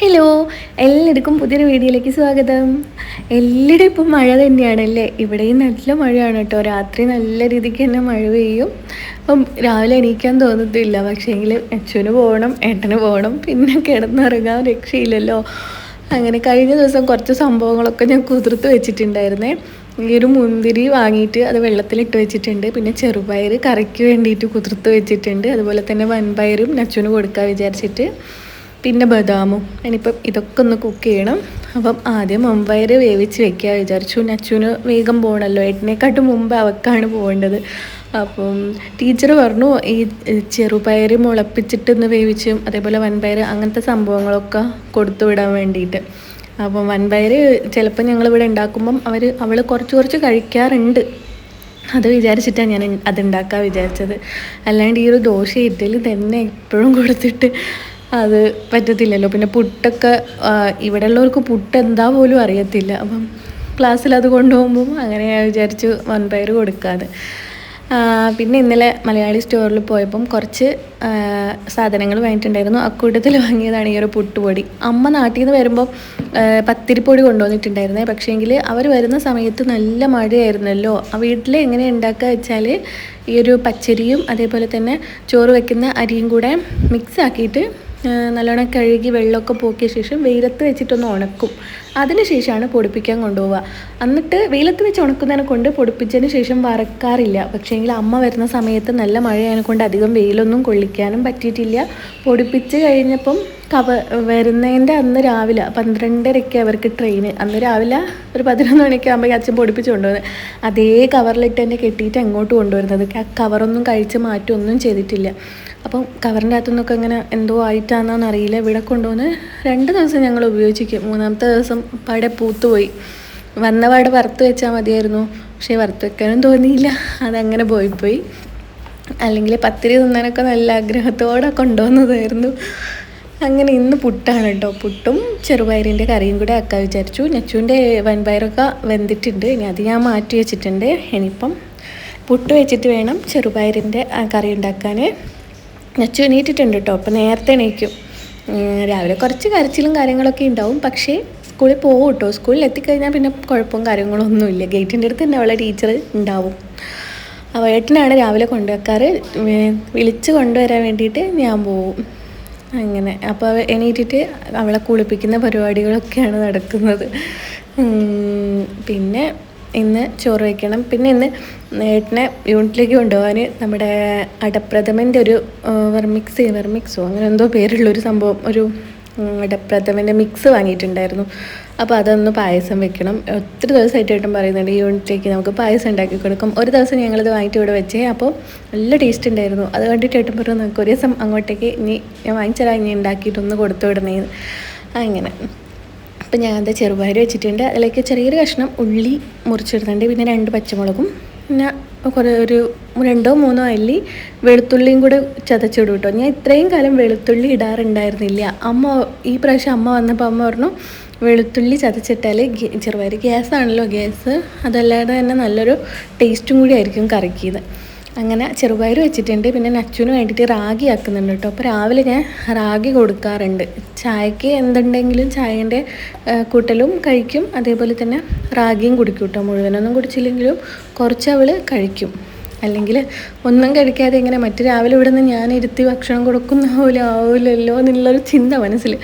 Hello എല്ലാവർക്കും പുതിയൊരു വീഡിയോയിലേക്ക് സ്വാഗതം. എല്ലാവരും ഇപ്പം മഴ തന്നെയാണല്ലേ? ഇവിടെയും നല്ല മഴയാണ് കേട്ടോ. രാത്രി നല്ല രീതിക്ക് തന്നെ മഴ പെയ്യും. അപ്പം രാവിലെ എണീക്കാൻ തോന്നത്തില്ല. പക്ഷേങ്കിൽ അച്ഛന് പോകണം ഏട്ടന് പോകണം. പിന്നെ കിടന്നിറങ്ങാൻ രക്ഷയില്ലല്ലോ. അങ്ങനെ കഴിഞ്ഞ ദിവസം കുറച്ച് സംഭവങ്ങളൊക്കെ ഞാൻ കുതിർത്ത് വെച്ചിട്ടുണ്ടായിരുന്നേ. ഈ ഒരു മുന്തിരി വാങ്ങിയിട്ട് അത് വെള്ളത്തിലിട്ട് വെച്ചിട്ടുണ്ട്. പിന്നെ ചെറുപയർ കറിക്ക് വേണ്ടിയിട്ട് കുതിർത്ത് വെച്ചിട്ടുണ്ട്. അതുപോലെ തന്നെ വൻപയറും അച്ഛന് കൊടുക്കാൻ വിചാരിച്ചിട്ട്. പിന്നെ ബദാമും. ഇനിയിപ്പം ഇതൊക്കെ ഒന്ന് കുക്ക് ചെയ്യണം. അപ്പം ആദ്യം മുമ്പയർ വേവിച്ച് വെക്കുക വിചാരിച്ചു. നച്ചുവിന് വേഗം പോകണമല്ലോ എട്ടിനെക്കാട്ടും മുമ്പ് അവക്കാണ് പോകേണ്ടത്. അപ്പം ടീച്ചർ പറഞ്ഞു ഈ ചെറുപയർ മുളപ്പിച്ചിട്ടൊന്ന് വേവിച്ചും അതേപോലെ വൻപയർ അങ്ങനത്തെ സംഭവങ്ങളൊക്കെ കൊടുത്തു വിടാൻ വേണ്ടിയിട്ട്. അപ്പം വൻപയർ ചിലപ്പോൾ ഞങ്ങളിവിടെ ഉണ്ടാക്കുമ്പം അവർ അവൾ കുറച്ച് കുറച്ച് കഴിക്കാറുണ്ട്. അത് വിചാരിച്ചിട്ടാണ് ഞാൻ അതുണ്ടാക്കാൻ വിചാരിച്ചത്. അല്ലാണ്ട് ഈ ഒരു ദോശ ഇഡ്ഡലി തന്നെ എപ്പോഴും കൊടുത്തിട്ട് അത് പറ്റത്തില്ലല്ലോ. പിന്നെ പുട്ടൊക്കെ ഇവിടെ ഉള്ളവർക്ക് പുട്ട് എന്താ പോലും അറിയത്തില്ല. അപ്പം ക്ലാസ്സിൽ അത് കൊണ്ടുപോകുമ്പം അങ്ങനെ ഞാൻ വിചാരിച്ചു വൺപയർ കൊടുക്കാതെ പിന്നെ ഇന്നലെ മലയാളി സ്റ്റോറിൽ പോയപ്പം കുറച്ച് സാധനങ്ങൾ വാങ്ങിയിട്ടുണ്ടായിരുന്നു. അക്കൂട്ടത്തിൽ വാങ്ങിയതാണ് ഈ ഒരു പുട്ടുപൊടി. അമ്മ നാട്ടിൽ നിന്ന് വരുമ്പോൾ പത്തിരിപ്പൊടി കൊണ്ടുവന്നിട്ടുണ്ടായിരുന്നേ. പക്ഷേങ്കിൽ അവർ വരുന്ന സമയത്ത് നല്ല മഴയായിരുന്നല്ലോ. ആ വീട്ടിൽ എങ്ങനെ ഉണ്ടാക്കുക വെച്ചാൽ ഈ ഒരു പച്ചരിയും അതേപോലെ തന്നെ ചോറ് വെക്കുന്ന അരിയും കൂടെ മിക്സ് ആക്കിയിട്ട് നല്ലോണം കഴുകി വെള്ളമൊക്കെ പോക്കിയ ശേഷം വെയിലത്ത് വെച്ചിട്ടൊന്ന് ഉണക്കും. അതിന് ശേഷമാണ് പൊടിപ്പിക്കാൻ കൊണ്ടുപോവുക. എന്നിട്ട് വെയിലത്ത് വെച്ച് ഉണക്കുന്നതിനെ കൊണ്ട് പൊടിപ്പിച്ചതിന് ശേഷം വറക്കാറില്ല. പക്ഷേങ്കിൽ അമ്മ വരുന്ന സമയത്ത് നല്ല മഴയായതിനെ കൊണ്ട് അധികം വെയിലൊന്നും കൊള്ളിക്കാനും പറ്റിയിട്ടില്ല. പൊടിപ്പിച്ച് കഴിഞ്ഞപ്പം കവ വരുന്നതിന്റെ അന്ന് രാവിലെ പന്ത്രണ്ടരയ്ക്ക് അവർക്ക് ട്രെയിന് അന്ന് രാവിലെ ഒരു പതിനൊന്ന് മണിയൊക്കെ ആകുമ്പോൾ അച്ഛൻ പൊടിപ്പിച്ച് കൊണ്ടുവന്നത് അതേ കവറിലിട്ട് തന്നെ കെട്ടിയിട്ട് എങ്ങോട്ട് കൊണ്ടുവരുന്നത്. ആ കവറൊന്നും കഴിച്ച് മാറ്റമൊന്നും ചെയ്തിട്ടില്ല. അപ്പം കവറിന്റെ അകത്തുനിന്നൊക്കെ ഇങ്ങനെ എന്തോ ആയിട്ടാണെന്നാണ് അറിയില്ല. ഇവിടെ കൊണ്ടുവന്ന് രണ്ട് ദിവസം ഞങ്ങൾ ഉപയോഗിച്ചിരിക്കും. മൂന്നാമത്തെ ദിവസം പാടെ പൂത്തുപോയി. വന്നപാടെ വറുത്ത് വെച്ചാൽ മതിയായിരുന്നു. പക്ഷേ വറുത്ത് വെക്കാനും തോന്നിയില്ല. അതങ്ങനെ പോയിപ്പോയി. അല്ലെങ്കിൽ പത്തിരി തിന്നാനൊക്കെ നല്ല ആഗ്രഹത്തോടെ കൊണ്ടുവന്നതായിരുന്നു. അങ്ങനെ ഇന്ന് പുട്ടാണ് കേട്ടോ. പുട്ടും ചെറുപയറിന്റെ കറിയും കൂടെ ആക്കാൻ വിചാരിച്ചു. നെച്ചുവിന്റെ വൻപയറൊക്കെ വെന്തിട്ടുണ്ട്. ഇനി അത് ഞാൻ മാറ്റി വെച്ചിട്ടുണ്ട്. ഇനിയിപ്പം പുട്ട് വെച്ചിട്ട് വേണം ചെറുപയറിന്റെ കറി ഉണ്ടാക്കാൻ. നെച്ചു എണീറ്റിട്ടുണ്ട് കേട്ടോ അപ്പോൾ നേരത്തെ എണീക്കും. രാവിലെ കുറച്ച് കരച്ചിലും കാര്യങ്ങളൊക്കെ ഉണ്ടാവും. പക്ഷേ സ്കൂളിൽ പോകും കേട്ടോ സ്കൂളിൽ എത്തിക്കഴിഞ്ഞാൽ പിന്നെ കുഴപ്പവും കാര്യങ്ങളൊന്നുമില്ല ഗേറ്റിന്റെ അടുത്ത് തന്നെ അവളെ ടീച്ചർ ഉണ്ടാവും. അപ്പോൾ ഏട്ടനാണ് രാവിലെ കൊണ്ടുവെക്കാറ്. വിളിച്ച് കൊണ്ടുവരാൻ വേണ്ടിയിട്ട് ഞാൻ പോവും. അങ്ങനെ. അപ്പോൾ എണീറ്റിട്ട് അവളെ കുളിപ്പിക്കുന്ന പരിപാടികളൊക്കെയാണ് നടക്കുന്നത്. പിന്നെ ഇന്ന് ചോറ് വയ്ക്കണം പിന്നെ ഇന്ന് ഏട്ടനെ യൂണിറ്റിലേക്ക് കൊണ്ടുപോകാൻ നമ്മുടെ അടപ്രഥമന്റെ ഒരു വെർമിക്സ് വെർമിക്സോ അങ്ങനെ എന്തോ പേരുള്ളൊരു സംഭവം ഒരു അടപ്രഥമന്റെ മിക്സ് വാങ്ങിയിട്ടുണ്ടായിരുന്നു. അപ്പോൾ അതൊന്ന് പായസം വെക്കണം. ഒത്തിരി ദിവസമായിട്ട് പറയുന്നുണ്ട് യൂണിറ്റിലേക്ക് നമുക്ക് പായസം ഉണ്ടാക്കി കൊടുക്കും. ഒരു ദിവസം ഞങ്ങളിത് വാങ്ങിയിട്ട് ഇവിടെ വെച്ചേ. അപ്പോൾ നല്ല ടേസ്റ്റ് ഉണ്ടായിരുന്നു. അത് കണ്ടിട്ട് ഏട്ടൻ പറഞ്ഞു നമുക്ക് ഒരു ദിവസം അങ്ങോട്ടേക്ക് ഇനി ഞാൻ വാങ്ങിച്ചാൽ ഇനി ഉണ്ടാക്കിയിട്ടൊന്ന് കൊടുത്തു വിടണേ അങ്ങനെ. അപ്പം ഞാൻ അത് ചെറുപയർ വെച്ചിട്ടുണ്ട്. അതിലേക്ക് ചെറിയൊരു കഷ്ണം ഉള്ളി മുറിച്ചിടുന്നുണ്ട് പിന്നെ രണ്ട് പച്ചമുളകും. പിന്നെ കുറേ ഒരു രണ്ടോ മൂന്നോ അല്ലി വെളുത്തുള്ളിയും കൂടെ ചതച്ചിടും കേട്ടോ ഞാൻ ഇത്രയും കാലം വെളുത്തുള്ളി ഇടാറുണ്ടായിരുന്നില്ല. അമ്മ ഈ പ്രാവശ്യം അമ്മ വന്നപ്പോൾ അമ്മ പറഞ്ഞു വെളുത്തുള്ളി ചതച്ചിട്ടാൽ ചെറുപയർ ഗ്യാസാണല്ലോ ഗ്യാസ്. അതല്ലാതെ തന്നെ നല്ലൊരു ടേസ്റ്റും കൂടി ആയിരിക്കും കറിക്കിയത് അങ്ങനെ ചെറുപയർ വെച്ചിട്ടുണ്ട്. പിന്നെ നച്ചുവിന് വേണ്ടിയിട്ട് റാഗി ആക്കുന്നുണ്ട് കേട്ടോ. അപ്പോൾ രാവിലെ ഞാൻ റാഗി കൊടുക്കാറുണ്ട്. ചായക്ക് എന്തുണ്ടെങ്കിലും ചായേന്റെ കൂട്ടലും കഴിക്കും. അതേപോലെ തന്നെ റാഗിയും കുടിക്കും കേട്ടോ. മുഴുവനൊന്നും കുടിച്ചില്ലെങ്കിലും കുറച്ച് അവൾ കഴിക്കും. അല്ലെങ്കിൽ ഒന്നും കഴിക്കാതെ ഇങ്ങനെ മറ്റു രാവിലെ ഇവിടെ നിന്ന് ഞാൻ ഇരുത്തി ഭക്ഷണം കൊടുക്കുന്ന പോലെ ആവില്ലല്ലോ എന്നുള്ളൊരു ചിന്ത മനസ്സിൽ.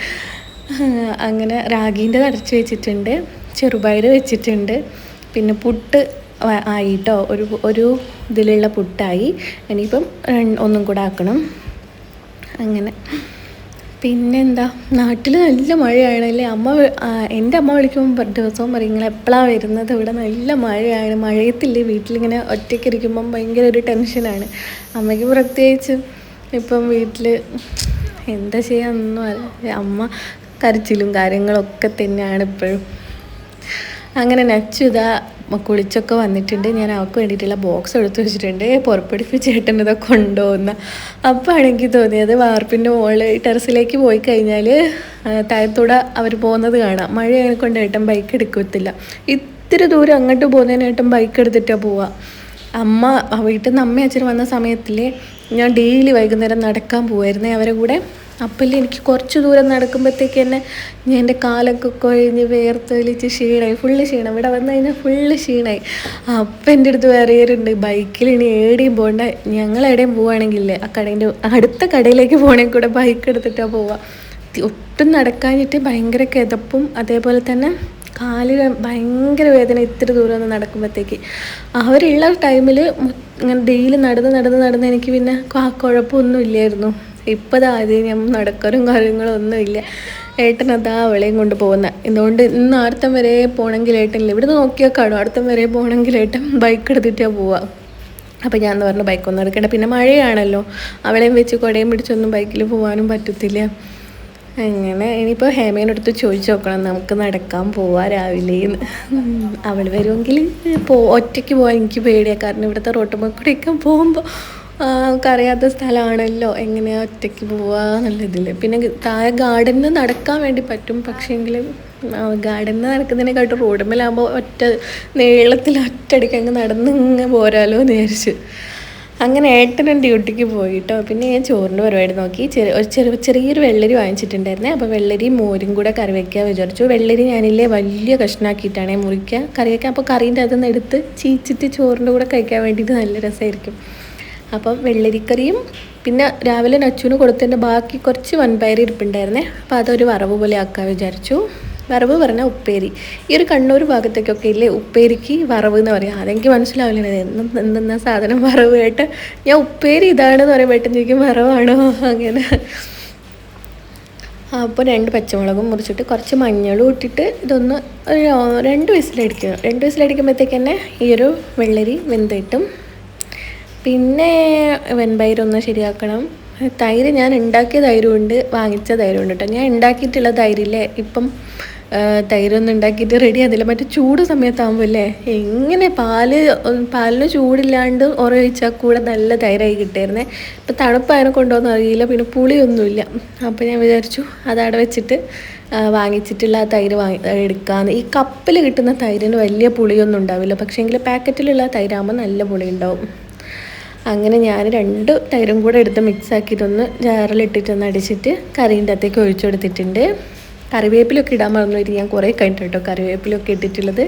അങ്ങനെ റാഗീന്റെ തടച്ച് വെച്ചിട്ടുണ്ട്. ചെറുപയർ വെച്ചിട്ടുണ്ട്. പിന്നെ പുട്ട് ആയിട്ടോ ഒരു ഒരു ഇതിലുള്ള പുട്ടായി. ഇനിയിപ്പം ഒന്നും കൂടെ ആക്കണം. അങ്ങനെ. പിന്നെന്താ? നാട്ടിൽ നല്ല മഴയാണ് അല്ലേ അമ്മ എന്റെ അമ്മ വിളിക്കുമ്പോൾ ദിവസവും പറയും നിങ്ങൾ എപ്പോഴാണ് വരുന്നത്? ഇവിടെ നല്ല മഴയാണ്. മഴയത്തില്ലേ? വീട്ടിലിങ്ങനെ ഒറ്റയ്ക്ക് ഇരിക്കുമ്പം ഭയങ്കര ഒരു ടെൻഷനാണ്. അമ്മയ്ക്ക് പ്രത്യേകിച്ച് ഇപ്പം വീട്ടിൽ എന്താ ചെയ്യാന്നൊന്നും അല്ല. അമ്മ കരച്ചിലും കാര്യങ്ങളൊക്കെ തന്നെയാണ് ഇപ്പോഴും. അങ്ങനെ നച്ചു ഇതാ കുളിച്ചൊക്കെ വന്നിട്ടുണ്ട്. ഞാൻ അവൾക്ക് വേണ്ടിയിട്ടുള്ള ബോക്സ് എടുത്തു വെച്ചിട്ടുണ്ട്. പുറപ്പെടുപ്പിച്ച് ചേട്ടൻ ഇതൊക്കെ കൊണ്ടുപോകുന്ന. അപ്പോൾ ആണെങ്കിൽ തോന്നിയത് വാർപ്പിന്റെ മുകളിൽ ടെറസിലേക്ക് പോയി കഴിഞ്ഞാൽ താഴത്തൂടെ അവർ പോകുന്നത് കാണാം. മഴ കൊണ്ട് ഏട്ടൻ ബൈക്ക് എടുക്കത്തില്ല. ഇത്തിരി ദൂരം അങ്ങോട്ട് പോകുന്നതിന് ഏട്ടൻ ബൈക്ക് എടുത്തിട്ടാണ് പോവുക അമ്മ വീട്ടിൽ നിന്ന് അമ്മ വന്ന സമയത്തിൽ ഞാൻ ഡെയിലി വൈകുന്നേരം നടക്കാൻ പോകുമായിരുന്നേ അവരെ കൂടെ. അപ്പം എനിക്ക് കുറച്ച് ദൂരം നടക്കുമ്പോഴത്തേക്ക് തന്നെ ഞാൻ എന്റെ കാലൊക്കെ കൊഴിഞ്ഞ് വേർത്തൊലിച്ച് ക്ഷീണമായി ഫുള്ള് ക്ഷീണം. ഇവിടെ വന്നു കഴിഞ്ഞാൽ ഫുള്ള് ക്ഷീണമായി അപ്പം എന്റെ അടുത്ത് വേറെയുണ്ട് ബൈക്കിൽ ഇനി ഏടിയും പോകണ്ട ഞങ്ങൾ എവിടെയും പോവുകയാണെങ്കിലേ ആ കടേന്റെ അടുത്ത കടയിലേക്ക് പോകണമെങ്കിൽ കൂടെ ബൈക്ക് എടുത്തിട്ടാണ് പോവുക ഒട്ടും നടക്കാഞ്ഞിട്ട് ഭയങ്കര കിതപ്പും അതേപോലെ തന്നെ കാലിൽ ഭയങ്കര വേദന ഇത്ര ദൂരം ഒന്ന് നടക്കുമ്പോഴത്തേക്ക് അവരുള്ള ടൈമിൽ ഇങ്ങനെ ഡെയിലി നടന്ന് നടന്ന് നടന്ന് എനിക്ക് പിന്നെ കുഴപ്പമൊന്നും ഇല്ലായിരുന്നു. ഇപ്പോൾ ആദ്യം ഞാൻ നടക്കാനും കാര്യങ്ങളും ഒന്നുമില്ല ഏട്ടൻ അതാ അവളെയും കൊണ്ട് പോകുന്ന. എന്തുകൊണ്ട് ഇന്ന് അടുത്തം വരെ പോകണമെങ്കിൽ ഏട്ടനില്ല. ഇവിടുന്ന് നോക്കിയാൽ കാണും. അടുത്തം വരെ പോകണമെങ്കിൽ ഏട്ടൻ ബൈക്ക് എടുത്തിട്ടാണ് പോവുക അപ്പോൾ ഞാൻ എന്ന് പറഞ്ഞു ബൈക്കൊന്നും എടുക്കണ്ട. പിന്നെ മഴയാണല്ലോ. അവളെയും വെച്ച് കുടയും പിടിച്ചൊന്നും ബൈക്കിൽ പോകാനും പറ്റത്തില്ല. അങ്ങനെ ഇനിയിപ്പോൾ ഹേമേനടുത്ത് ചോദിച്ചു നോക്കണം. നമുക്ക് നടക്കാൻ പോവാ രാവിലെ. അവൾ വരുമെങ്കിൽ പോ ഒറ്റയ്ക്ക് പോകാൻ എനിക്ക് പേടിയാണ് കാരണം ഇവിടുത്തെ റോട്ടുമ്പോൾ കൂടെയൊക്കെ പോകുമ്പോൾ നമുക്കറിയാത്ത സ്ഥലമാണല്ലോ എങ്ങനെയാണ് ഒറ്റയ്ക്ക് പോവുക എന്നുള്ളതിൽ പിന്നെ താഴെ ഗാർഡനിൽ നടക്കാൻ വേണ്ടി പറ്റും. പക്ഷേങ്കിൽ ഗാർഡനിൽ നടക്കുന്നതിനെക്കാട്ടും റോഡുമ്മലാകുമ്പോൾ ഒറ്റ നീളത്തിൽ ഒറ്റയടിക്ക് അങ്ങ് നടന്ന് ഇങ്ങനെ പോരാലോ എന്ന് വിചാരിച്ചു. അങ്ങനെ ഏട്ടനും ഡ്യൂട്ടിക്ക് പോയിട്ടോ. പിന്നെ ഞാൻ ചോറിന്റെ പരിപാടി നോക്കി. ചെറിയ ചെറിയ ചെറിയൊരു വെള്ളരി വാങ്ങിച്ചിട്ടുണ്ടായിരുന്നേ. അപ്പോൾ വെള്ളരി മോരും കൂടെ കറി വയ്ക്കാൻ വിചാരിച്ചു. വെള്ളരി ഞാനില്ലേ വലിയ കഷ്ണാക്കിയിട്ടാണ് മുറിക്കുക. കറി വയ്ക്കാൻ അപ്പോൾ കറീന്റെ അതൊന്ന് എടുത്ത് ചീച്ചിട്ട് ചോറിന്റെ കൂടെ കഴിക്കാൻ വേണ്ടിയിട്ട് നല്ല രസമായിരിക്കും. അപ്പം വെള്ളരിക്കറിയും പിന്നെ രാവിലെ നച്ചുവിന് കൊടുത്തതിന്റെ ബാക്കി കുറച്ച് വൻപയർ ഇരിപ്പുണ്ടായിരുന്നേ. അപ്പോൾ അതൊരു വറവ് പോലെ ആക്കാൻ വിചാരിച്ചു. വറവ് പറഞ്ഞാൽ ഉപ്പേരി. ഈ ഒരു കണ്ണൂർ ഭാഗത്തേക്കൊക്കെ ഇല്ലേ ഉപ്പേരിക്ക് വറവ് എന്ന് പറയാം. അതെനിക്ക് മനസ്സിലാവില്ല. എന്തെന്നാ സാധനം വറവ് കേട്ട് ഞാൻ ഉപ്പേരി ഇതാണെന്ന് പറയുമ്പോൾ ചോദിക്കും വറവാണോ? അങ്ങനെ. അപ്പോൾ രണ്ട് പച്ചമുളകും മുറിച്ചിട്ട് കുറച്ച് മഞ്ഞളും ഇട്ടിട്ട് ഇതൊന്ന് രണ്ട് വയസ്സിലടിക്കുക രണ്ട് വിസിലടിക്കുമ്പോഴത്തേക്ക് തന്നെ ഈ ഒരു വെള്ളരി വെന്തിട്ടും പിന്നെ വെൺപയറൊന്ന് ശരിയാക്കണം. തൈര് ഞാൻ ഉണ്ടാക്കിയ തൈരുമുണ്ട് വാങ്ങിച്ച തൈരുമുണ്ട് കേട്ടോ. ഞാൻ ഉണ്ടാക്കിയിട്ടുള്ള തൈരില്ലേ ഇപ്പം തൈരൊന്നും ഉണ്ടാക്കിയിട്ട് റെഡി ആകുന്നില്ല മറ്റേ ചൂട് സമയത്താകുമ്പോൾ അല്ലേ? എങ്ങനെ പാൽ പാലിന് ചൂടില്ലാണ്ട് ഉറയിച്ചാൽ കൂടെ നല്ല തൈരായി കിട്ടിയിരുന്നേ ഇപ്പം തണുപ്പായതിനെ കൊണ്ടോന്ന് അറിയില്ല. പിന്നെ പുളിയൊന്നുമില്ല. അപ്പോൾ ഞാൻ വിചാരിച്ചു അതവിടെ വെച്ചിട്ട് വാങ്ങിച്ചിട്ടുള്ള തൈര് വാങ്ങി എടുക്കാമെന്ന് ഈ കപ്പിൽ കിട്ടുന്ന തൈരിന് വലിയ പുളിയൊന്നും ഉണ്ടാവില്ല. പക്ഷേങ്കിൽ പാക്കറ്റിലുള്ള തൈരാകുമ്പോൾ നല്ല പുളി ഉണ്ടാവും അങ്ങനെ ഞാൻ രണ്ട് തൈരും കൂടെ എടുത്ത് മിക്സ് ആക്കിയിട്ടൊന്ന് ജാറിലിട്ടിട്ടൊന്ന് അടിച്ചിട്ട് കറീന്റെ അകത്തേക്ക് ഒഴിച്ചു കൊടുത്തിട്ടുണ്ട്. കറിവേപ്പിലൊക്കെ ഇടാൻ മറന്നു ഞാൻ കുറേ കഴിഞ്ഞിട്ട് കേട്ടോ കറിവേപ്പിലൊക്കെ ഇട്ടിട്ടുള്ളത്.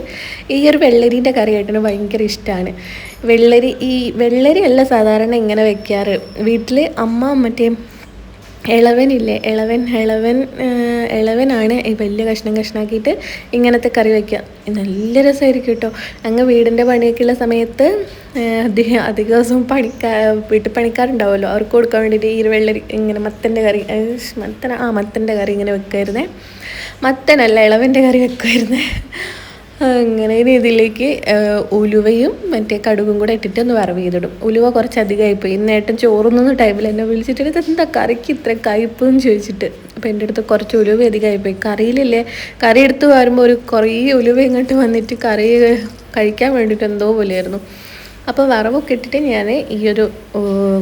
ഈ ഒരു വെള്ളരീന്റെ കറി ആയിട്ടാണ് ഭയങ്കര ഇഷ്ടമാണ് വെള്ളരി ഈ വെള്ളരി അല്ല സാധാരണ ഇങ്ങനെ വെക്കാറ്. വീട്ടിൽ അമ്മ മറ്റേ ഇളവനില്ലേ ഇളവൻ ഇളവൻ ഇളവനാണ് ഈ വലിയ കഷ്ണം കഷ്ണാക്കിയിട്ട് ഇങ്ങനത്തെ കറി വയ്ക്കുക നല്ല രസമായിരിക്കും കേട്ടോ അങ്ങ് വീടിന്റെ പണിയൊക്കെയുള്ള സമയത്ത് അധികം അധിക ദിവസവും പണിക്കാർ വീട്ടിൽ പണിക്കാരുണ്ടാവുമല്ലോ. അവർക്ക് കൊടുക്കാൻ വേണ്ടിയിട്ട് ഈ വെള്ളരി ഇങ്ങനെ മത്തന്റെ കറി മത്തന ആ മത്തന്റെ കറി ഇങ്ങനെ വെക്കുമായിരുന്നേ മത്തനല്ല ഇളവന്റെ കറി വെക്കുമായിരുന്നേ അങ്ങനെ രീതിയിലേക്ക് ഉലുവയും മറ്റേ കടുകും കൂടെ ഇട്ടിട്ട് ഒന്ന് വറവ് ചെയ്തിടും. ഉലുവ കുറച്ച് അധികമായിപ്പോയി ഇന്നേട്ടൻ ചോറുന്നുന്ന ടൈമിൽ എന്നെ വിളിച്ചിട്ട് എന്താ കറിക്ക് ഇത്ര കയ്പ് എന്ന് ചോദിച്ചിട്ട്. അപ്പോൾ എന്റെ അടുത്ത് കുറച്ച് ഉലുവ അധികമായിപ്പോയി കറിയിലില്ലേ? കറി എടുത്ത് വരുമ്പോൾ ഒരു കുറേ ഉലുവ ഇങ്ങോട്ട് വന്നിട്ട് കറി കഴിക്കാൻ വേണ്ടിയിട്ട് എന്തോ പോലെയായിരുന്നു. അപ്പോൾ വറവൊക്കെ ഇട്ടിട്ട് ഞാൻ ഈ ഒരു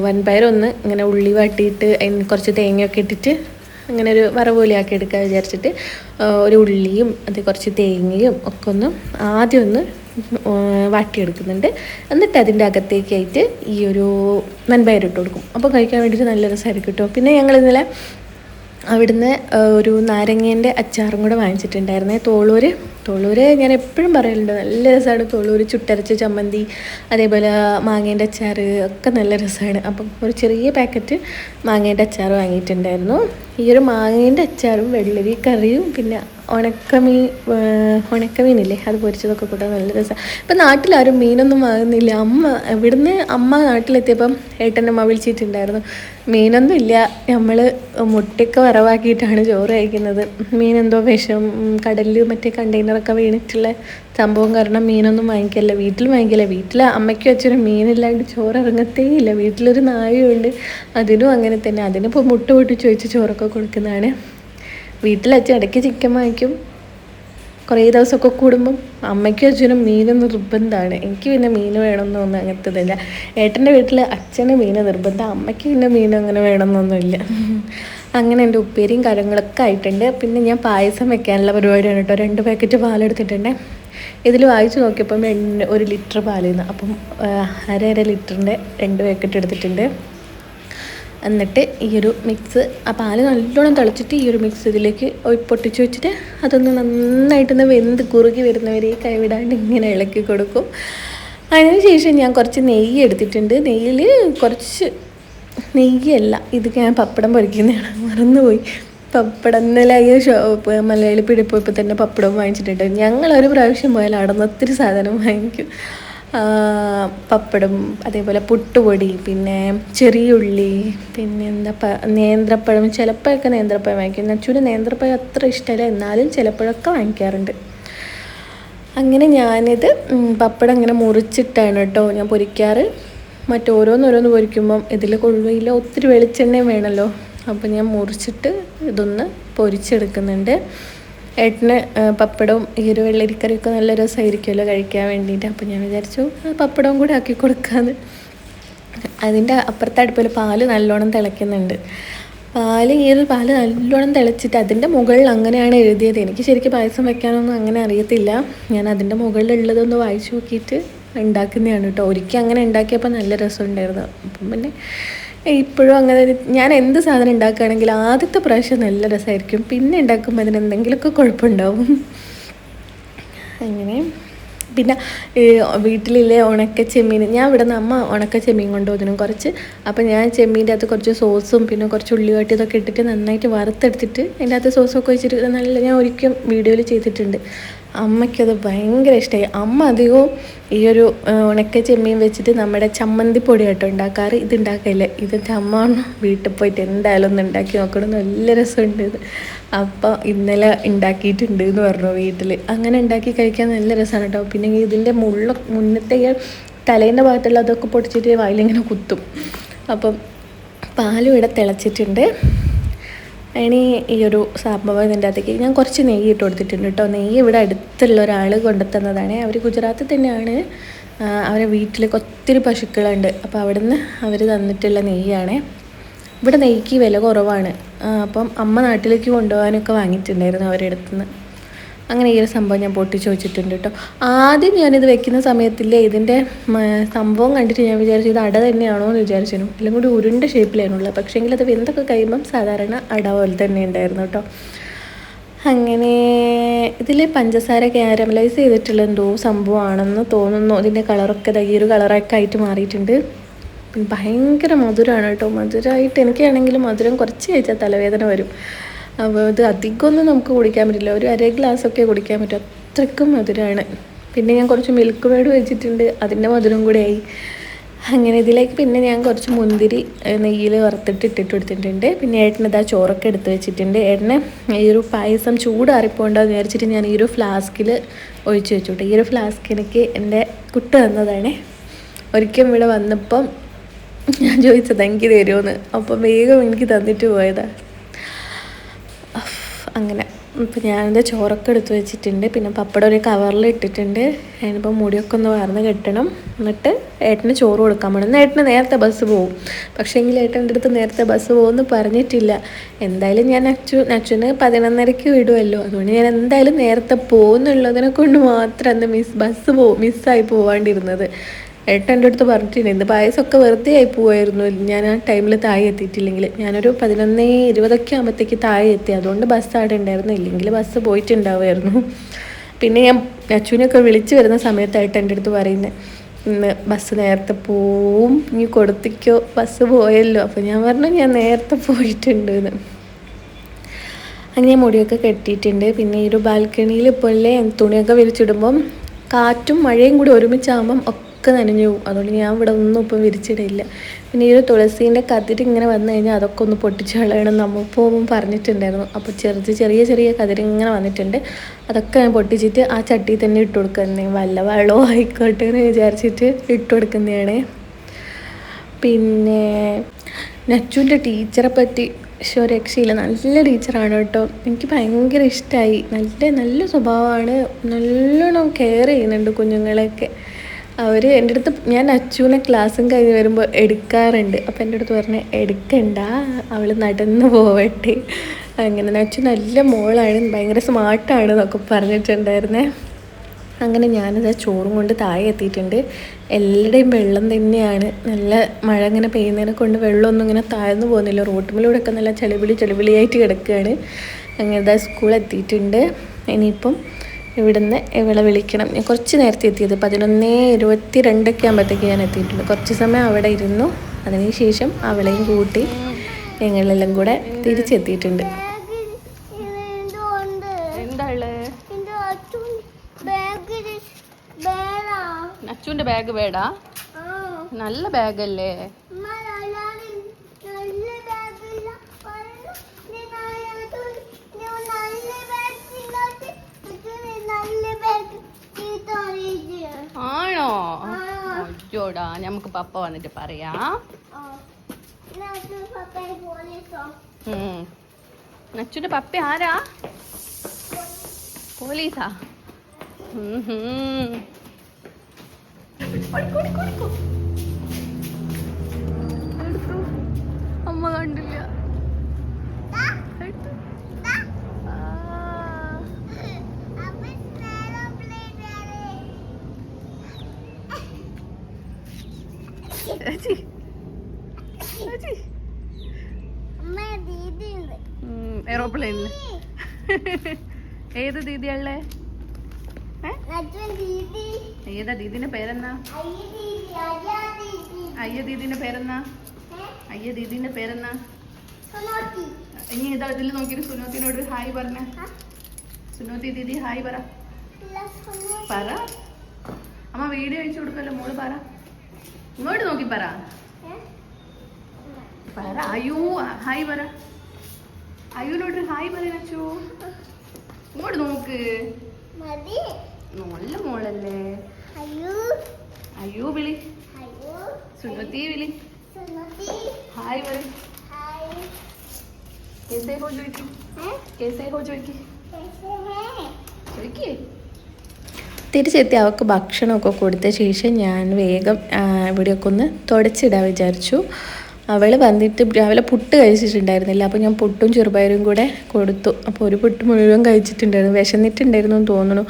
വൻപയറൊന്ന് ഇങ്ങനെ ഉള്ളി വാട്ടിയിട്ട് കുറച്ച് തേങ്ങയൊക്കെ ഇട്ടിട്ട് അങ്ങനെ ഒരു വറവ് പോലെയാക്കി എടുക്കാൻ വിചാരിച്ചിട്ട് ഒരു ഉള്ളിയും അത് കുറച്ച് തേങ്ങയും ഒക്കെ ഒന്ന് ആദ്യം ഒന്ന് വാട്ടിയെടുക്കുന്നുണ്ട് എന്നിട്ട് അതിന്റെ അകത്തേക്കായിട്ട് ഈ ഒരു നൻപയർ ഇട്ട് കൊടുക്കും. അപ്പോൾ കഴിക്കാൻ വേണ്ടിയിട്ട് നല്ല രസമായിരിക്കും കേട്ടോ. പിന്നെ ഞങ്ങൾ ഇന്നലെ അവിടുന്ന് ഒരു നാരങ്ങേന്റെ അച്ചാറും കൂടെ വാങ്ങിച്ചിട്ടുണ്ടായിരുന്നേ. തോളൂര്. തോളൂര് ഞാൻ എപ്പോഴും പറയലുണ്ട്. നല്ല രസമാണ് തോളൂര്. ചുട്ടരച്ച ചമ്മന്തി അതേപോലെ മാങ്ങേന്റെ അച്ചാർ ഒക്കെ നല്ല രസമാണ് അപ്പം ഒരു ചെറിയ പാക്കറ്റ് മാങ്ങേന്റെ അച്ചാർ വാങ്ങിയിട്ടുണ്ടായിരുന്നു. ഈ ഒരു മാങ്ങേന്റെ അച്ചാറും വെള്ളരി കറിയും പിന്നെ ഉണക്കമീൻ ഉണക്കമീനില്ലേ? അത് പൊരിച്ചതൊക്കെ കൂട്ടാൻ നല്ല രസമാണ് ഇപ്പം നാട്ടിലാരും മീനൊന്നും വാങ്ങുന്നില്ല. അമ്മ ഇവിടുന്ന് അമ്മ നാട്ടിലെത്തിയപ്പം ഏട്ടനമ്മ വിളിച്ചിട്ടുണ്ടായിരുന്നു മീനൊന്നും ഇല്ല. നമ്മൾ മുട്ടയൊക്കെ വറവാക്കിയിട്ടാണ് ചോറ് കഴിക്കുന്നത്. മീനെന്തോ വിഷം കടലിൽ മറ്റേ കണ്ടെയ്നറൊക്കെ വീണിട്ടുള്ള സംഭവം കാരണം മീനൊന്നും വാങ്ങിക്കല്ല. വീട്ടിൽ വാങ്ങിക്കല്ല. വീട്ടിൽ അമ്മയ്ക്കും അച്ഛനും മീനില്ലാണ്ട് ചോറ് ഇറങ്ങത്തേ ഇല്ല വീട്ടിലൊരു നായുണ്ട് അതിനും അങ്ങനെ തന്നെ. അതിനിപ്പോൾ മുട്ട പൊട്ടി ചോദിച്ച് ചോറൊക്കെ കൊടുക്കുന്നതാണ് വീട്ടിൽ അച്ഛൻ ഇടയ്ക്ക് ചിക്കൻ വാങ്ങിക്കും. കുറേ ദിവസമൊക്കെ കൂടുമ്പം അമ്മയ്ക്കും അച്ഛനും മീൻ നിർബന്ധമാണ്. എനിക്ക് പിന്നെ മീൻ വേണമെന്നൊന്നും അങ്ങനത്തതില്ല. ഏട്ടന്റെ വീട്ടിൽ അച്ഛന് മീൻ നിർബന്ധം അമ്മയ്ക്ക് പിന്നെ മീൻ അങ്ങനെ വേണമെന്നൊന്നുമില്ല. അങ്ങനെ എന്റെ ഉപ്പേരിയും കാര്യങ്ങളൊക്കെ ആയിട്ടുണ്ട്. പിന്നെ ഞാൻ പായസം വെക്കാനുള്ള പരിപാടിയാണ് കേട്ടോ. രണ്ട് പാക്കറ്റ് പാലെടുത്തിട്ടുണ്ട്. ഇതിൽ വായിച്ചു നോക്കിയപ്പം ഒരു ലിറ്റർ പാലിൽ നിന്ന് അപ്പം അര അര ലിറ്ററിന്റെ രണ്ട് പാക്കറ്റ് എടുത്തിട്ടുണ്ട്. എന്നിട്ട് ഈ ഒരു മിക്സ് ആ പാൽ നല്ലോണം തിളച്ചിട്ട് ഈ ഒരു മിക്സ് ഇതിലേക്ക് പൊട്ടിച്ച് വെച്ചിട്ട് അതൊന്ന് നന്നായിട്ടൊന്ന് വെന്ത് കുറുകി വരുന്നവരെ കൈവിടാണ്ട് ഇങ്ങനെ ഇളക്കി കൊടുക്കും. അതിനുശേഷം ഞാൻ കുറച്ച് നെയ്യ് എടുത്തിട്ടുണ്ട്. നെയ്യിൽ കുറച്ച് നെയ്യല്ല ഇത് ഞാൻ പപ്പടം പൊരിക്കുന്നതാണ്. മറന്നുപോയി. പപ്പടം ഇന്നലെ ഈ ഷോപ്പ് മലയാളി പിടിപ്പോയപ്പോൾ തന്നെ പപ്പടം വാങ്ങിച്ചിട്ടുണ്ട്. ഞങ്ങളൊരു പ്രാവശ്യം പോയാൽ അവിടെ നിന്ന് ഒത്തിരി സാധനം വാങ്ങിക്കും. പപ്പടം അതേപോലെ പുട്ടുപൊടി പിന്നെ ചെറിയ ഉള്ളി പിന്നെ എന്താ പ നേന്ത്രപ്പഴം. ചിലപ്പോഴൊക്കെ നേന്ത്രപ്പഴം വാങ്ങിക്കും. നച്ചൂര് നേന്ത്രപ്പഴം അത്ര ഇഷ്ടമല്ല എന്നാലും ചിലപ്പോഴൊക്കെ വാങ്ങിക്കാറുണ്ട്. അങ്ങനെ ഞാനിത് പപ്പടം ഇങ്ങനെ മുറിച്ചിട്ടാണ് കേട്ടോ ഞാൻ പൊരിക്കാറ്. മറ്റോരോന്നോരോന്ന് പൊരിക്കുമ്പം ഇതിൽ കൊഴുവയില്ല ഒത്തിരി വെളിച്ചെണ്ണയും വേണമല്ലോ അപ്പോൾ ഞാൻ മുറിച്ചിട്ട് ഇതൊന്ന് പൊരിച്ചെടുക്കുന്നുണ്ട്. ഏട്ടന് പപ്പടവും ഈ ഒരു വെള്ളരിക്കറിയൊക്കെ നല്ല രസമായിരിക്കുമല്ലോ കഴിക്കാൻ വേണ്ടിയിട്ട്. അപ്പോൾ ഞാൻ വിചാരിച്ചു പപ്പടവും കൂടെ ആക്കി കൊടുക്കാമെന്ന് അതിന്റെ അപ്പുറത്തെ അടുപ്പിൽ പാൽ നല്ലോണം തിളയ്ക്കുന്നുണ്ട്. പാൽ ഈ ഒരു പാൽ നല്ലോണം തിളച്ചിട്ട് അതിന്റെ മുകളിൽ അങ്ങനെയാണ് എഴുതിയത്. എനിക്ക് ശരിക്കും പായസം വയ്ക്കാനൊന്നും അങ്ങനെ അറിയത്തില്ല. ഞാൻ അതിന്റെ മുകളിലുള്ളതൊന്ന് വായിച്ചു നോക്കിയിട്ട് ഉണ്ടാക്കുന്നതാണ് കേട്ടോ. ഒരിക്കൽ അങ്ങനെ ഉണ്ടാക്കിയപ്പോൾ നല്ല രസമുണ്ടായിരുന്നു അപ്പം പിന്നെ ഇപ്പോഴും അങ്ങനെ ഞാൻ എന്ത് സാധനം ഉണ്ടാക്കുകയാണെങ്കിൽ ആദ്യത്തെ പ്രാവശ്യം നല്ല രസമായിരിക്കും. പിന്നെ ഉണ്ടാക്കുമ്പോൾ അതിന് എന്തെങ്കിലുമൊക്കെ കുഴപ്പമുണ്ടാവും. അങ്ങനെ. പിന്നെ വീട്ടിലെ ഉണക്ക ചെമ്മീൻ. ഞാൻ ഇവിടെ നിന്ന് അമ്മ ഉണക്ക ചെമ്മീൻ കൊണ്ടുപോകുന്നു കുറച്ച്. അപ്പം ഞാൻ ചെമ്മീന്റെ അകത്ത് കുറച്ച് സോസും പിന്നെ കുറച്ച് ഉള്ളി കാട്ടി ഇതൊക്കെ ഇട്ടിട്ട് നന്നായിട്ട് വറുത്തെടുത്തിട്ട് അതിന്റെ അകത്ത് സോസൊക്കെ വെച്ചിട്ട് നല്ല ഞാൻ ഒരിക്കലും വീഡിയോയിൽ ചെയ്തിട്ടുണ്ട്. അമ്മയ്ക്കത് ഭയങ്കര ഇഷ്ടമായി അമ്മ അധികവും ഈ ഒരു ഉണക്ക ചെമ്മീൻ വെച്ചിട്ട് നമ്മുടെ ചമ്മന്തി പൊടി കേട്ടോ ഉണ്ടാക്കാറ്. ഇത് ഉണ്ടാക്കില്ല ഇതിന്റെ അമ്മ വീട്ടിൽ പോയിട്ട് എന്തായാലും ഒന്ന് ഉണ്ടാക്കി നോക്കണം. നല്ല രസമുണ്ട് അപ്പോൾ ഇന്നലെ ഉണ്ടാക്കിയിട്ടുണ്ട് എന്ന് പറഞ്ഞു വീട്ടിൽ അങ്ങനെ ഉണ്ടാക്കി കഴിക്കാൻ നല്ല രസമാണ് കേട്ടോ. പിന്നെ ഇതിന്റെ മുള്ള മുന്നത്തെ തലേന്റെ ഭാഗത്തുള്ള അതൊക്കെ പൊടിച്ചിട്ട് വായിലിങ്ങനെ കുത്തും. അപ്പം പാലും ഇവിടെ തിളച്ചിട്ടുണ്ട്. ഇനി ഈ ഒരു സംഭവം ഇതിന്റെ അകത്തേക്ക് ഞാൻ കുറച്ച് നെയ്യ് ഇട്ട് കൊടുത്തിട്ടുണ്ട് കേട്ടോ. നെയ്യ് ഇവിടെ അടുത്തുള്ള ഒരാൾ കൊണ്ടുത്തന്നതാണ്. അവർ ഗുജറാത്തിൽ തന്നെയാണ്. അവരെ വീട്ടിൽ ഒത്തിരി പശുക്കളുണ്ട്. അപ്പോൾ അവിടുന്ന് അവർ തന്നിട്ടുള്ള നെയ്യാണ്. ഇവിടെ നെയ്ക്ക് വില കുറവാണ്. അപ്പം അമ്മ നാട്ടിലേക്ക് കൊണ്ടുപോകാനൊക്കെ വാങ്ങിയിട്ടുണ്ടായിരുന്നു അവരുടെ അടുത്തുനിന്ന് അങ്ങനെ ഈ ഒരു സംഭവം ഞാൻ പൊട്ടിച്ച് വെച്ചിട്ടുണ്ട് കേട്ടോ. ആദ്യം ഞാനിത് വെക്കുന്ന സമയത്തില്ലേ ഇതിന്റെ സംഭവം കണ്ടിട്ട് ഞാൻ വിചാരിച്ചു ഇത് അട തന്നെയാണോ എന്ന് വിചാരിച്ചിരുന്നു എല്ലാം കൂടി ഉരുണ്ട ഷേപ്പിലായിരുന്നുള്ളത് പക്ഷേങ്കിൽ അത് വെന്തൊക്കെ കഴിയുമ്പം സാധാരണ അട പോലെ തന്നെ ഉണ്ടായിരുന്നു കേട്ടോ. അങ്ങനെ ഇതിൽ പഞ്ചസാര ക്യാരമലൈസ് ചെയ്തിട്ടുള്ള എന്തോ സംഭവമാണെന്ന് തോന്നുന്നു. ഇതിന്റെ കളറൊക്കെ ഈ ഒരു കളറൊക്കെ ആയിട്ട് മാറിയിട്ടുണ്ട്. ഭയങ്കര മധുരമാണ് കേട്ടോ. മധുരമായിട്ട് എനിക്കാണെങ്കിൽ മധുരം കുറച്ച് കഴിച്ചാൽ തലവേദന വരും. അപ്പോൾ ഇത് അധികമൊന്നും നമുക്ക് കുടിക്കാൻ പറ്റില്ല. ഒരു അര ഗ്ലാസ് ഒക്കെ കുടിക്കാൻ പറ്റും. അത്രയ്ക്കും മധുരമാണ് പിന്നെ ഞാൻ കുറച്ച് മിൽക്ക് മേഡ് വെച്ചിട്ടുണ്ട്. അതിന്റെ മധുരം കൂടെ ആയി അങ്ങനെ ഇതിലേക്ക് പിന്നെ ഞാൻ കുറച്ച് മുന്തിരി നെയ്യിൽ വറുത്തിട്ട് ഇട്ടിട്ട് കൊടുത്തിട്ടുണ്ട്. പിന്നെ ഏട്ടനത് ഇതാ ചോറൊക്കെ എടുത്ത് വെച്ചിട്ടുണ്ട്. ഏട്ടന് ഈ ഒരു പായസം ചൂടാറിപ്പോണ്ടെന്ന് വിചാരിച്ചിട്ട് ഞാൻ ഈ ഒരു ഫ്ലാസ്കിൽ ഒഴിച്ചു വെച്ചു ഈ ഒരു ഫ്ലാസ്ക് എനിക്ക് എന്റെ കുട്ട തന്നതാണ്. ഒരിക്കലും ഇവിടെ വന്നപ്പം ഞാൻ ചോദിച്ചത് എനിക്ക് തരുമെന്ന്? അപ്പം വേഗം എനിക്ക് തന്നിട്ട് പോയതാണ് അങ്ങനെ. ഇപ്പം ഞാനിത് ചോറൊക്കെ എടുത്തു വെച്ചിട്ടുണ്ട്. പിന്നെ പപ്പടം ഒരു കവറിൽ ഇട്ടിട്ടുണ്ട്. അതിനിപ്പോൾ മുടിയൊക്കെ ഒന്ന് വാർന്ന് കെട്ടണം. എന്നിട്ട് ഏട്ടന് ചോറ് കൊടുക്കാൻ പോകണം എന്നാൽ ഏട്ടന് നേരത്തെ ബസ് പോകും പക്ഷേ എങ്കിൽ ഏട്ടന്റെ അടുത്ത് നേരത്തെ ബസ് പോകുമെന്ന് പറഞ്ഞിട്ടില്ല. എന്തായാലും ഞാൻ അച്ചു അച്ഛന് പതിനൊന്നരയ്ക്ക് വിടുമല്ലോ അതുകൊണ്ട് ഞാൻ എന്തായാലും നേരത്തെ പോകുന്നുള്ളതിനെ കൊണ്ട് മാത്രം അന്ന് മിസ് ബസ് പോകും മിസ്സായി പോവാണ്ടിരുന്നത്. ഏട്ടൻ എന്റെ അടുത്ത് പറഞ്ഞിട്ടുണ്ട് ഇന്ന് പായസമൊക്കെ വെറുതെ ആയി പോവായിരുന്നു. ഞാൻ ആ ടൈമിൽ താഴെ എത്തിയിട്ടില്ലെങ്കിൽ ഞാനൊരു പതിനൊന്ന് ഇരുപതൊക്കെ ആകുമ്പോഴത്തേക്ക് താഴെ എത്തി. അതുകൊണ്ട് ബസ് അവിടെ ഉണ്ടായിരുന്നു. ഇല്ലെങ്കിൽ ബസ് പോയിട്ടുണ്ടാവുമായിരുന്നു. പിന്നെ ഞാൻ അച്ഛനൊക്കെ വിളിച്ചു വരുന്ന സമയത്തായിട്ട് എന്റെ അടുത്ത് പറയുന്നത് ഇന്ന് ബസ് നേരത്തെ പോവും. ഇനി കൊടുത്തിക്കോ ബസ് പോയല്ലോ. അപ്പോൾ ഞാൻ പറഞ്ഞു ഞാൻ നേരത്തെ പോയിട്ടുണ്ട് എന്ന്. അങ്ങനെ മുടിയൊക്കെ കെട്ടിയിട്ടുണ്ട്. പിന്നെ ഈ ഒരു ബാൽക്കണിയിൽ ഇപ്പോൾ തുണിയൊക്കെ വിരിച്ചിടുമ്പം കാറ്റും മഴയും കൂടി ഒരുമിച്ചാകുമ്പം ഒക്കെ നനഞ്ഞു പോകും. അതുകൊണ്ട് ഞാൻ ഇവിടെ ഒന്നും ഇപ്പം വിരിച്ചിടില്ല പിന്നെ ഈ ഒരു തുളസീന്റെ കതിര് ഇങ്ങനെ വന്നു കഴിഞ്ഞാൽ അതൊക്കെ ഒന്ന് പൊട്ടിച്ച് കളയണം നമ്മൾ പോകുമ്പോൾ പറഞ്ഞിട്ടുണ്ടായിരുന്നു. അപ്പോൾ ചെറിയ ചെറിയ ചെറിയ കതിര് ഇങ്ങനെ വന്നിട്ടുണ്ട്. അതൊക്കെ ഞാൻ പൊട്ടിച്ചിട്ട് ആ ചട്ടി തന്നെ ഇട്ട് കൊടുക്കുന്നത് വല്ല വെള്ളമോ ആയിക്കോട്ടെ എന്ന് വിചാരിച്ചിട്ട് ഇട്ട് കൊടുക്കുന്നതാണ്. പിന്നെ നച്ചുവിന്റെ ടീച്ചറെ പറ്റി ഷോ രക്ഷയില്ല. നല്ല ടീച്ചറാണ് കേട്ടോ. എനിക്ക് ഭയങ്കര ഇഷ്ടമായി നല്ല നല്ല സ്വഭാവമാണ്. നല്ലോണം കെയർ ചെയ്യുന്നുണ്ട് കുഞ്ഞുങ്ങളെയൊക്കെ. അവർ എന്റെ അടുത്ത് ഞാൻ അച്ചുവിനെ ക്ലാസ്സും കഴിഞ്ഞ് വരുമ്പോൾ എടുക്കാറുണ്ട്. അപ്പോൾ എന്റെ അടുത്ത് പറഞ്ഞ് എടുക്കണ്ട അവൾ നടന്ന് പോവട്ടെ. അങ്ങനെ അച്ചു നല്ല മോളാണ് ഭയങ്കര സ്മാർട്ടാണ് എന്നൊക്കെ പറഞ്ഞിട്ടുണ്ടായിരുന്നേ. അങ്ങനെ ഞാനിത് ചോറും കൊണ്ട് താഴെ എത്തിയിട്ടുണ്ട്. എല്ലാവരുടെയും വെള്ളം തന്നെയാണ്. നല്ല മഴ ഇങ്ങനെ പെയ്യുന്നതിനെ കൊണ്ട് വെള്ളമൊന്നും ഇങ്ങനെ താഴ്ന്നു പോകുന്നില്ല. റോട്ടുമ്പിലൂടെ ഒക്കെ നല്ല ചെളിപിളി ചെളിപിളിയായിട്ട് കിടക്കുകയാണ്. അങ്ങനെ സ്കൂൾ എത്തിയിട്ടുണ്ട് ഇനിയിപ്പം ഇവിടുന്ന് ഇവളെ വിളിക്കണം. ഞാൻ കുറച്ച് നേരത്തെ എത്തിയത്. പതിനൊന്ന് ഇരുപത്തി രണ്ടൊക്കെ ആകുമ്പോഴത്തേക്ക് ഞാൻ എത്തിയിട്ടുണ്ട്. കുറച്ച് സമയം അവിടെ ഇരുന്നു. അതിനുശേഷം അവളെയും കൂട്ടി ഞങ്ങളെല്ലാം കൂടെ തിരിച്ചെത്തിയിട്ടുണ്ട്. അച്ചുവിന്റെ ബാഗ് വേടാ. നല്ല ബാഗല്ലേ അയ്യോടാ നമുക്ക് പപ്പ വന്നിട്ട് പറയാം. അച്ചുവിന്റെ പപ്പ ആരാ? പോലീസാ. അമ്മ കണ്ടില്ല എടുത്തു. ആ. എയറോപ്ലെയിനിൽ ഏത് ദീദിയല്ലേ ഏതാ ദീദിന്റെ പേരെന്നാ? അയ്യ ദീദിന്റെ പേരെന്നാ? അയ്യ ദീദിന്റെ പേരെന്നാ? ഇനി ഇതാ ഇതിൽ നോക്കിയിട്ട് സുനോത്തിനോട് ഹായ് പറഞ്ഞ. സുനോത്തി ദീദി ഹായ് പറ. പറ. അമ്മ വീഡിയോ അയച്ചു കൊടുക്കല്ലോ മോൾ പറ. ഇങ്ങോട്ട് നോക്കി പറ. പറ. അയ്യോ ഹായ് പറ. അയ്യോട്ട് ഹായ് പറയണച്ചു ഇങ്ങോട്ട് നോക്ക്. നല്ല മോളല്ലേ? അയ്യോ. വിളി. സുനത്തി വിളി. ഹായ് പറ. कैसे ഹോ ചോദിക്കും. कैसे ഹോ ചോദിക്കും. ചോദിക്കേ. തിരിച്ചെത്തി അവൾക്ക് ഭക്ഷണമൊക്കെ കൊടുത്ത ശേഷം ഞാൻ വേഗം ഇവിടെയൊക്കെ ഒന്ന് തുടച്ചിടാൻ വിചാരിച്ചു. അവൾ വന്നിട്ട് രാവിലെ പുട്ട് കഴിച്ചിട്ടുണ്ടായിരുന്നില്ല. അപ്പോൾ ഞാൻ പുട്ടും ചെറുപയറും കൂടെ കൊടുത്തു. അപ്പോൾ ഒരു പുട്ട് മുഴുവൻ കഴിച്ചിട്ടുണ്ടായിരുന്നു. വിശന്നിട്ടുണ്ടായിരുന്നു എന്ന് തോന്നുന്നു.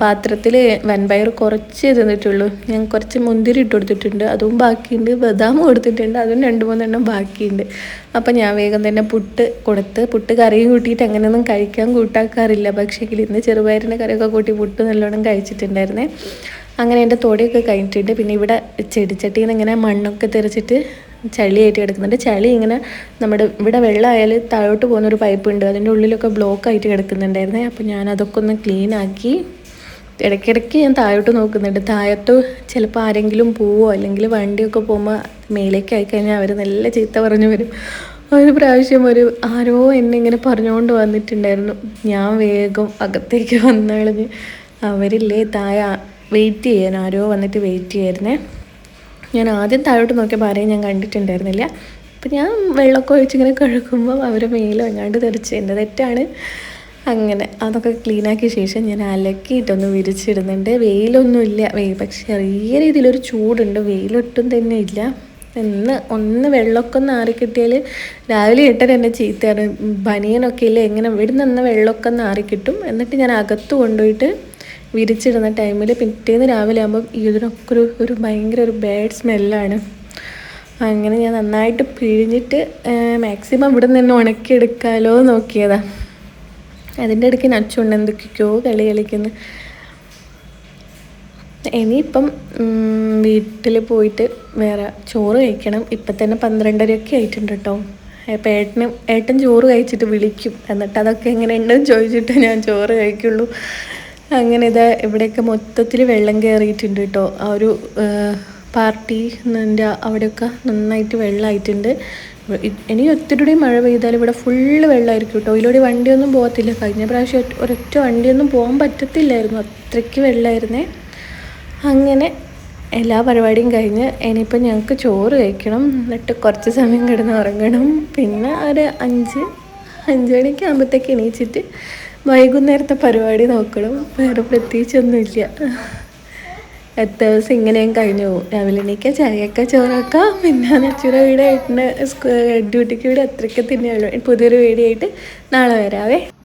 പാത്രത്തിൽ വൻപയർ കുറച്ച് തന്നിട്ടുള്ളൂ. ഞാൻ കുറച്ച് മുന്തിരി ഇട്ട് കൊടുത്തിട്ടുണ്ട്. അതും ബാക്കിയുണ്ട്. ബദാം കൊടുത്തിട്ടുണ്ട്. അതും രണ്ട് മൂന്നെണ്ണം ബാക്കിയുണ്ട്. അപ്പോൾ ഞാൻ വേഗം തന്നെ പുട്ട് കൊടുത്ത് പുട്ട് കറിയും കൂട്ടിയിട്ട് അങ്ങനെയൊന്നും കഴിക്കാൻ കൂട്ടാക്കാറില്ല. പക്ഷേ ഇന്ന് ചെറുപയറിന്റെ കറിയൊക്കെ കൂട്ടി പുട്ട് നല്ലോണം കഴിച്ചിട്ടുണ്ടായിരുന്നേ. അങ്ങനെ എന്റെ തോടിയൊക്കെ കഴിഞ്ഞിട്ടുണ്ട്. പിന്നെ ഇവിടെ ചെടിച്ചട്ടിയിൽ നിന്ന് ഇങ്ങനെ മണ്ണൊക്കെ തെറിച്ചിട്ട് ചളിയായിട്ട് കിടക്കുന്നുണ്ട്. ചളി ഇങ്ങനെ നമ്മുടെ ഇവിടെ വെള്ളമായാൽ താഴോട്ട് പോകുന്നൊരു പൈപ്പ് ഉണ്ട്. അതിന്റെ ഉള്ളിലൊക്കെ ബ്ലോക്ക് ആയിട്ട് കിടക്കുന്നുണ്ടായിരുന്നേ. അപ്പോൾ ഞാൻ അതൊക്കെ ഒന്ന് ക്ലീൻ ആക്കി ഇടയ്ക്കിടയ്ക്ക് ഞാൻ താഴോട്ട് നോക്കുന്നുണ്ട്. താഴത്ത് ചിലപ്പോൾ ആരെങ്കിലും പോവോ അല്ലെങ്കിൽ വണ്ടിയൊക്കെ പോകുമ്പോൾ മേലേക്ക് ആയിക്കഴിഞ്ഞാൽ അവർ നല്ല ചീത്ത പറഞ്ഞു വരും. ഒരു പ്രാവശ്യം ഒരു ആരോ എന്നെ ഇങ്ങനെ പറഞ്ഞുകൊണ്ട് വന്നിട്ടുണ്ടായിരുന്നു. ഞാൻ വേഗം അകത്തേക്ക് വന്നളഞ്ഞ്. അവരില്ലേ താഴെ വെയിറ്റ് ചെയ്യാൻ. ആരോ വന്നിട്ട് വെയിറ്റ് ചെയ്യായിരുന്നേ. ഞാൻ ആദ്യം താഴോട്ട് നോക്കിയപ്പോൾ ആരെയും ഞാൻ കണ്ടിട്ടുണ്ടായിരുന്നില്ല. അപ്പം ഞാൻ വെള്ളമൊക്കെ ഒഴിച്ചിങ്ങനെ കഴുകുമ്പോൾ അവരെ മേലും എങ്ങാണ്ട് തെറിച്ച് എന്റെ തെറ്റാണ്? അങ്ങനെ അതൊക്കെ ക്ലീനാക്കിയ ശേഷം ഞാൻ അലക്കിയിട്ടൊന്ന് വിരിച്ചിടുന്നുണ്ട്. വെയിലൊന്നുമില്ല. വെയിൽ പക്ഷേ ചെറിയ രീതിയിലൊരു ചൂടുണ്ട്. വെയിലൊട്ടും തന്നെ ഇല്ല. ഒന്ന് ഒന്ന് വെള്ളമൊക്കെ ഒന്ന് ആറി കിട്ടിയാൽ രാവിലെ ഇട്ടൻ എന്നെ ചീത്തയാണ്. ബനിയനൊക്കെ ഇല്ല? എങ്ങനെ ഇവിടെ നിന്ന് വെള്ളമൊക്കെ ഒന്ന് ആറി കിട്ടും എന്നിട്ട് ഞാൻ അകത്ത് കൊണ്ടുപോയിട്ട് വിരിച്ചിടുന്ന ടൈമിൽ പിറ്റേന്ന് രാവിലെ ആകുമ്പോൾ ഇതിനൊക്കെ ഒരു ഒരു ഭയങ്കര ഒരു ബാഡ് സ്മെല്ലാണ് അങ്ങനെ ഞാൻ നന്നായിട്ട് പിഴിഞ്ഞിട്ട് മാക്സിമം ഇവിടെ നിന്ന് തന്നെ ഉണക്കിയെടുക്കാമല്ലോ നോക്കിയതാ. അതിന്റെ ഇടയ്ക്ക് നച്ചുണ്ട് എന്തൊക്കെയോ കളി കളിക്കുന്നു. ഇനിയിപ്പം വീട്ടിൽ പോയിട്ട് വേറെ ചോറ് കഴിക്കണം. ഇപ്പം തന്നെ പന്ത്രണ്ടരയൊക്കെ ആയിട്ടുണ്ട് കേട്ടോ അപ്പം ഏട്ടനും ഏട്ടൻ ചോറ് കഴിച്ചിട്ട് വിളിക്കും. എന്നിട്ട് അതൊക്കെ എങ്ങനെയുണ്ടെന്ന് ചോദിച്ചിട്ട് ഞാൻ ചോറ് കഴിക്കുള്ളൂ. അങ്ങനെ ഇതാ ഇവിടെയൊക്കെ മൊത്തത്തിൽ വെള്ളം കയറിയിട്ടുണ്ട് കേട്ടോ. ആ ഒരു പാർട്ടി അവിടെയൊക്കെ നന്നായിട്ട് വെള്ളമായിട്ടുണ്ട് ഇനി ഒത്തിരി മഴ പെയ്താൽ ഇവിടെ ഫുള്ള് വെള്ളമായിരിക്കും കേട്ടോ. ഇതിലൂടെ വണ്ടിയൊന്നും പോകത്തില്ല. കഴിഞ്ഞ പ്രാവശ്യം ഒരൊറ്റ വണ്ടിയൊന്നും പോകാൻ പറ്റത്തില്ലായിരുന്നു. അത്രയ്ക്ക് വെള്ളമായിരുന്നേ അങ്ങനെ എല്ലാ പരിപാടിയും കഴിഞ്ഞ് ഇനിയിപ്പോൾ ഞങ്ങൾക്ക് ചോറ് കഴിക്കണം. എന്നിട്ട് കുറച്ച് സമയം കിടന്ന് ഉറങ്ങണം. പിന്നെ ഒരു അഞ്ച് അഞ്ച് മണിക്ക് ആകുമ്പോഴത്തേക്ക് എണീച്ചിട്ട് വൈകുന്നേരത്തെ പരിപാടി നോക്കണം. വേറെ പ്രത്യേകിച്ചൊന്നുമില്ല. എത്ര ദിവസം ഇങ്ങനെയും കഴിഞ്ഞു പോകും. രാവിലെ എണീക്ക ചായയൊക്കെ ചോറൊക്കെ. പിന്നെ നെച്ചൂര വീടായിട്ട് ഡ്യൂട്ടിക്ക് വീട് അത്രയ്ക്ക് തന്നെയുള്ളൂ. പുതിയൊരു വീടായിട്ട് നാളെ വരാവേ.